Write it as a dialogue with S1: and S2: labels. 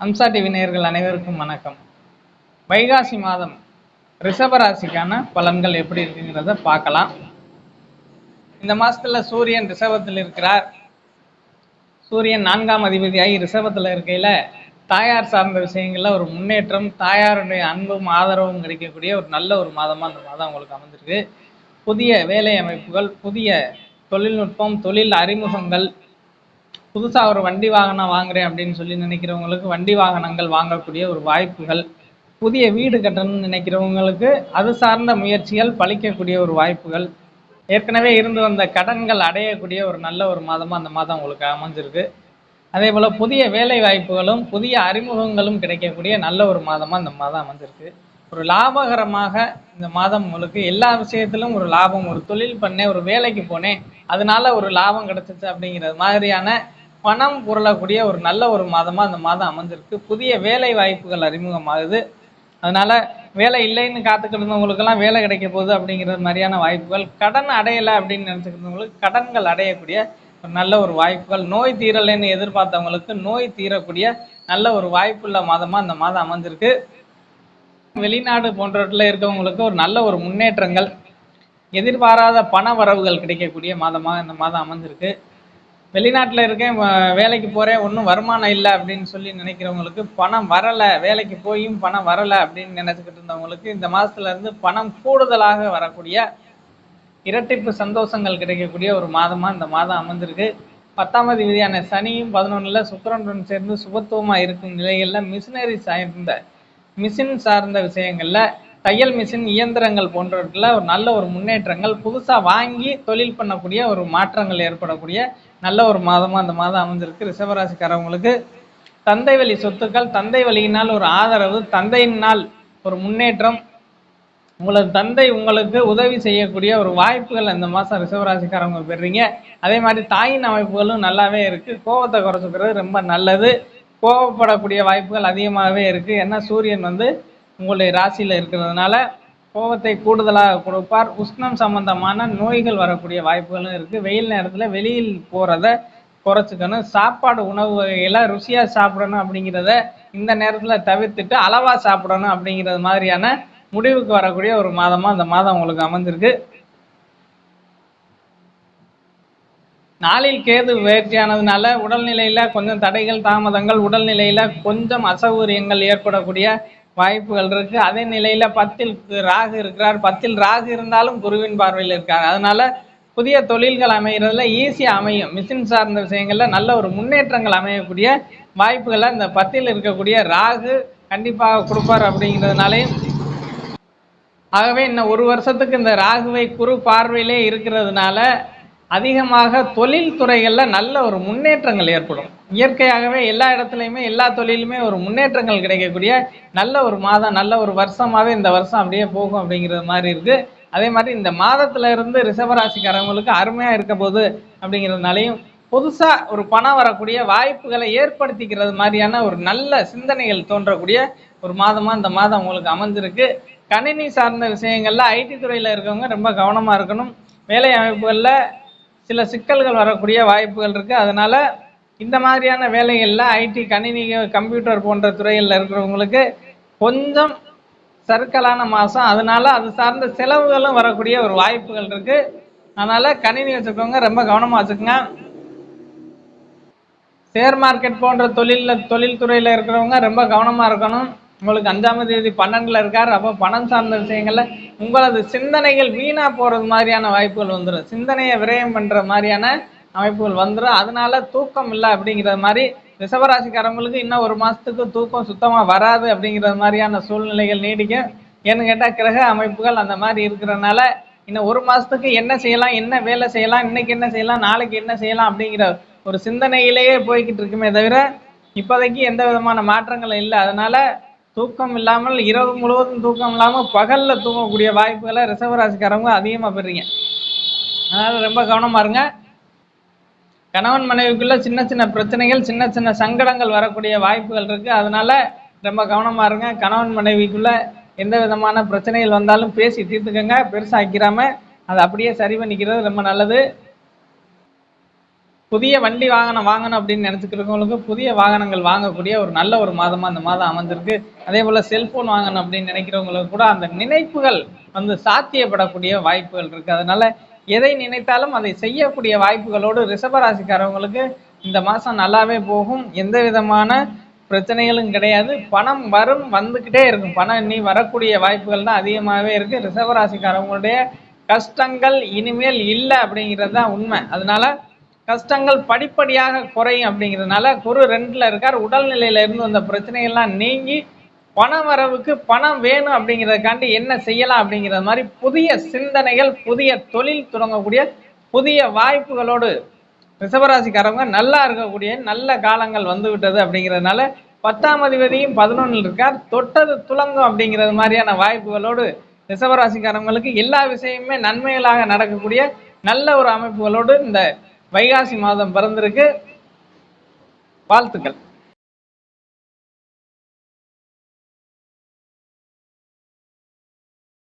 S1: Amsa TV நேயர்கள் அனைவருக்கும் வணக்கம். வைகாசி மாதம் ரிஷபராசிக்கான பலன்கள் எப்படி இருக்குங்கிறத பார்க்கலாம். இந்த மாசத்துல சூரியன் ரிஷபத்தில் இருக்கிறார். சூரியன் நான்காம் அதிபதியாகி ரிஷபத்தில் இருக்கையில தாயார் சார்ந்த விஷயங்கள்ல ஒரு முன்னேற்றம் தாயாருடைய அன்பும் ஆதரவும் கிடைக்கக்கூடிய ஒரு நல்ல ஒரு மாதமா அந்த மாதம் உங்களுக்கு அமைந்திருக்கு புதிய வேலை அமைப்புகள் புதிய தொழில்நுட்பம் தொழில் அறிமுகங்கள் புதுசாக ஒரு வண்டி வாகனம் வாங்குறேன் அப்படின்னு சொல்லி நினைக்கிறவங்களுக்கு வண்டி வாகனங்கள் வாங்கக்கூடிய ஒரு வாய்ப்புகள் புதிய வீடு கட்டணும்னு நினைக்கிறவங்களுக்கு அது சார்ந்த முயற்சிகள் பழிக்கக்கூடிய ஒரு வாய்ப்புகள் ஏற்கனவே இருந்து வந்த கடன்கள் அடையக்கூடிய ஒரு நல்ல ஒரு மாதமாக அந்த மாதம் உங்களுக்கு அமைஞ்சிருக்கு. அதே போல் புதிய வேலை வாய்ப்புகளும் புதிய அறிமுகங்களும் கிடைக்கக்கூடிய நல்ல ஒரு மாதமாக இந்த மாதம் அமைஞ்சிருக்கு. ஒரு லாபகரமாக இந்த மாதம் உங்களுக்கு எல்லா விஷயத்திலும் ஒரு லாபம் ஒரு தொழில் பண்ணேன் ஒரு வேலைக்கு போனேன் அதனால ஒரு லாபம் கிடைச்சிச்சு அப்படிங்கிறது மாதிரியான பணம் புரளக்கூடிய ஒரு நல்ல ஒரு மாதமாக அந்த மாதம் அமைஞ்சிருக்கு. புதிய வேலை வாய்ப்புகள் அறிமுகமாகுது. அதனால வேலை இல்லைன்னு காத்துக்கிட்டு இருந்தவங்களுக்கெல்லாம் வேலை கிடைக்க போகுது அப்படிங்கிறது மாதிரியான வாய்ப்புகள். கடன் அடையலை அப்படின்னு நினச்சிக்கிட்டு கடன்கள் அடையக்கூடிய ஒரு நல்ல ஒரு வாய்ப்புகள். நோய் தீரலைன்னு எதிர்பார்த்தவங்களுக்கு நோய் தீரக்கூடிய நல்ல ஒரு வாய்ப்புள்ள மாதமாக இந்த மாதம் அமைஞ்சிருக்கு. வெளிநாடு போன்றவற்றில் இருக்கவங்களுக்கு ஒரு நல்ல ஒரு முன்னேற்றங்கள் எதிர்பாராத பண வரவுகள் கிடைக்கக்கூடிய மாதமாக இந்த மாதம் அமைஞ்சிருக்கு. வெளிநாட்டில் இருக்கேன் வேலைக்கு போகிறேன் ஒன்றும் வருமானம் இல்லை அப்படின்னு சொல்லி நினைக்கிறவங்களுக்கு பணம் வரலை வேலைக்கு போயும் பணம் வரலை அப்படின்னு நினச்சிக்கிட்டு இருந்தவங்களுக்கு இந்த மாதத்துல இருந்து பணம் கூடுதலாக வரக்கூடிய இரட்டிப்பு சந்தோஷங்கள் கிடைக்கக்கூடிய ஒரு மாதமாக இந்த மாதம் அமைந்திருக்கு. பத்தாம் விதியான சனியும் பதினொன்றில் சுக்கரனுடன் சேர்ந்து சுபத்துவமாக இருக்கும் நிலைகளில் மிஷினரி சார்ந்த மிஷின் சார்ந்த விஷயங்களில் தையல் மிஷின் இயந்திரங்கள் போன்றவற்றில் ஒரு நல்ல ஒரு முன்னேற்றங்கள் புதுசாக வாங்கி தொழில் பண்ணக்கூடிய ஒரு மாற்றங்கள் ஏற்படக்கூடிய நல்ல ஒரு மாதமாக அந்த மாதம் அமைஞ்சிருக்கு. ரிஷபராசிக்காரவங்களுக்கு தந்தை வழி சொத்துக்கள் தந்தை வழியினால் ஒரு ஆதரவு தந்தையினால் ஒரு முன்னேற்றம். உங்களது தந்தை உங்களுக்கு உதவி செய்யக்கூடிய ஒரு வாய்ப்புகள் இந்த மாதம் ரிஷபராசிக்காரவங்க பெறுறீங்க. அதே மாதிரி தாயின் அமைப்புகளும் நல்லாவே இருக்குது கோபத்தை குறைச்சிக்கிறது ரொம்ப நல்லது. கோபப்படக்கூடிய வாய்ப்புகள் அதிகமாகவே இருக்குது ஏன்னா சூரியன் வந்து உங்களுடைய ராசியில் இருக்கிறதுனால கோபத்தை கூடுதலாக கொடுப்பார். உஷ்ணம் சம்பந்தமான நோய்கள் வரக்கூடிய வாய்ப்புகளும் இருக்குது வெயில் நேரத்தில் வெளியில் போகிறத குறைச்சிக்கணும். சாப்பாடு உணவு வகைகளை ருசியாக சாப்பிடணும் அப்படிங்கிறத இந்த நேரத்தில் தவிர்த்துட்டு அளவாக சாப்பிடணும் அப்படிங்கிறது மாதிரியான முடிவுக்கு வரக்கூடிய ஒரு மாதமாக இந்த மாதம் உங்களுக்கு அமைஞ்சிருக்கு. நாளில் கேது வேட்கையானதுனால உடல்நிலையில் கொஞ்சம் தடைகள் தாமதங்கள் உடல்நிலையில் கொஞ்சம் அசௌகரியங்கள் ஏற்படக்கூடிய வாய்ப்புகள் இருக்கு. அதே நிலையில பத்தில் ராகு இருக்கிறார். பத்தில் ராகு இருந்தாலும் குருவின் பார்வையில் இருக்கார். அதனால புதிய தொழில்கள் அமைகிறதுல ஈஸியாக அமையும். மிஷின் சார்ந்த விஷயங்கள்ல நல்ல ஒரு முன்னேற்றங்கள் அமையக்கூடிய வாய்ப்புகளை இந்த பத்தில் இருக்கக்கூடிய ராகு கண்டிப்பாக கொடுப்பார் அப்படிங்கிறதுனாலையும். ஆகவே இன்னும் ஒரு வருஷத்துக்கு இந்த ராகுவை குரு பார்வையிலே இருக்கிறதுனால அதிகமாக தொழில் துறைகளில் நல்ல ஒரு முன்னேற்றங்கள் ஏற்படும். இயற்கையாகவே எல்லா இடத்துலையுமே எல்லா தொழிலுமே ஒரு முன்னேற்றங்கள் கிடைக்கக்கூடிய நல்ல ஒரு மாதம் நல்ல ஒரு வருஷமாகவே இந்த வருஷம் அப்படியே போகும் அப்படிங்கிறது மாதிரி இருக்குது அதே மாதிரி இந்த மாதத்துல இருந்து ரிஷபராசிக்காரவங்களுக்கு அருமையாக இருக்க போகுது அப்படிங்கிறதுனாலையும் புதுசாக ஒரு பணம் வரக்கூடிய வாய்ப்புகளை ஏற்படுத்திக்கிறது மாதிரியான ஒரு நல்ல சிந்தனைகள் தோன்றக்கூடிய ஒரு மாதமாக இந்த மாதம் உங்களுக்கு அமைஞ்சிருக்கு. கணினி சார்ந்த விஷயங்களில் ஐடி துறையில் இருக்கவங்க ரொம்ப கவனமாக இருக்கணும். வேலை அமைப்புகளில் சில சிக்கல்கள் வரக்கூடிய வாய்ப்புகள் இருக்குது அதனால் இந்த மாதிரியான வேலைகளில் ஐடி கணினி கம்ப்யூட்டர் போன்ற துறையில் இருக்கிறவங்களுக்கு கொஞ்சம் சர்க்கலான மாதம் அதனால அது சார்ந்த செலவுகளும் வரக்கூடிய ஒரு வாய்ப்புகள் இருக்குது அதனால கணினி வச்சுக்கோங்க ரொம்ப கவனமாக வச்சுக்கோங்க. ஷேர் மார்க்கெட் போன்ற தொழிலில் தொழில்துறையில் இருக்கிறவங்க ரொம்ப கவனமாக இருக்கணும். உங்களுக்கு அஞ்சாம் தேதி பன்னெண்டில் இருக்கார். அப்போ பணம் சார்ந்த விஷயங்களில் உங்களது சிந்தனைகள் வீணாக போகிறது மாதிரியான வாய்ப்புகள் வந்துடும் சிந்தனையை விரயம் பண்ணுற மாதிரியான அமைப்புகள் வந்துடும் அதனால தூக்கம் இல்லை அப்படிங்கிறது மாதிரி ரிஷபராசிக்காரங்களுக்கு இன்னும் ஒரு மாதத்துக்கு தூக்கம் சுத்தமாக வராது அப்படிங்கிறது மாதிரியான சூழ்நிலைகள் நீடிக்கும். ஏன்னு கேட்டால் கிரக அமைப்புகள் அந்த மாதிரி இருக்கிறனால இன்னும் ஒரு மாதத்துக்கு என்ன செய்யலாம் என்ன வேலை செய்யலாம் இன்னைக்கு என்ன செய்யலாம் நாளைக்கு என்ன செய்யலாம் அப்படிங்கிற ஒரு சிந்தனையிலேயே போய்கிட்டு இருக்குமே தவிர இப்போதைக்கு எந்த விதமான மாற்றங்களும் இல்லை. அதனால தூக்கம் இல்லாமல் இரவு முழுவதும் தூக்கம் இல்லாமல் பகலில் தூங்கக்கூடிய வாய்ப்புகளை ரிசர்வராசிக்காரவங்க அதிகமாக பெறுறீங்க. அதனால் ரொம்ப கவனமாக இருங்க. கணவன் மனைவிக்குள்ள சின்ன சின்ன பிரச்சனைகள் சின்ன சின்ன சங்கடங்கள் வரக்கூடிய வாய்ப்புகள் இருக்கு. அதனால ரொம்ப கவனமா இருங்க. கணவன் மனைவிக்குள்ள எந்த விதமான பிரச்சனைகள் வந்தாலும் பேசி தீர்த்துக்கங்க. பெருசாக்கிராம அதை அப்படியே சரி பண்ணிக்கிறது ரொம்ப நல்லது. புதிய வண்டி வாகனம் வாங்கணும் அப்படின்னு நினச்சிக்கிறவங்களுக்கு புதிய வாகனங்கள் வாங்கக்கூடிய ஒரு நல்ல ஒரு மாதமாக அந்த மாதம் அமைஞ்சிருக்கு. அதே போல் செல்ஃபோன் வாங்கணும் அப்படின்னு நினைக்கிறவங்களுக்கு கூட அந்த நினைப்புகள் வந்து சாத்தியப்படக்கூடிய வாய்ப்புகள் இருக்குது அதனால எதை நினைத்தாலும் அதை செய்யக்கூடிய வாய்ப்புகளோடு ரிஷபராசிக்காரவங்களுக்கு இந்த மாதம் நல்லாவே போகும். எந்த விதமான பிரச்சனைகளும் கிடையாது. பணம் வரும் வந்துக்கிட்டே இருக்கும். பணம் இனி வரக்கூடிய வாய்ப்புகள் தான் அதிகமாகவே இருக்குது ரிஷபராசிக்காரவங்களுடைய கஷ்டங்கள் இனிமேல் இல்லை அப்படிங்கிறது தான் உண்மை. அதனால கஷ்டங்கள் படிப்படியாக குறையும் அப்படிங்கிறதுனால குரு ரெண்டில் இருக்கார். உடல்நிலையில இருந்து வந்த பிரச்சனைகள்லாம் நீங்கி பண வரவுக்கு பணம் வேணும் அப்படிங்கிறதுக்காண்டி என்ன செய்யலாம் அப்படிங்கிற மாதிரி புதிய சிந்தனைகள் புதிய தொழில் தொடங்கக்கூடிய புதிய வாய்ப்புகளோடு ரிசவராசிக்காரவங்க நல்லா இருக்கக்கூடிய நல்ல காலங்கள் வந்து விட்டது அப்படிங்கிறதுனால பத்தாம் அதிபதியும் பதினொன்றில் இருக்கார். தொட்டது துளங்கும் அப்படிங்கிறது மாதிரியான வாய்ப்புகளோடு ரிசவராசிக்காரவங்களுக்கு எல்லா விஷயமுமே நன்மைகளாக நடக்கக்கூடிய நல்ல ஒரு அமைப்புகளோடு இந்த வைகாசி மாதம் பிறந்திருக்கு. வாழ்த்துக்கள்.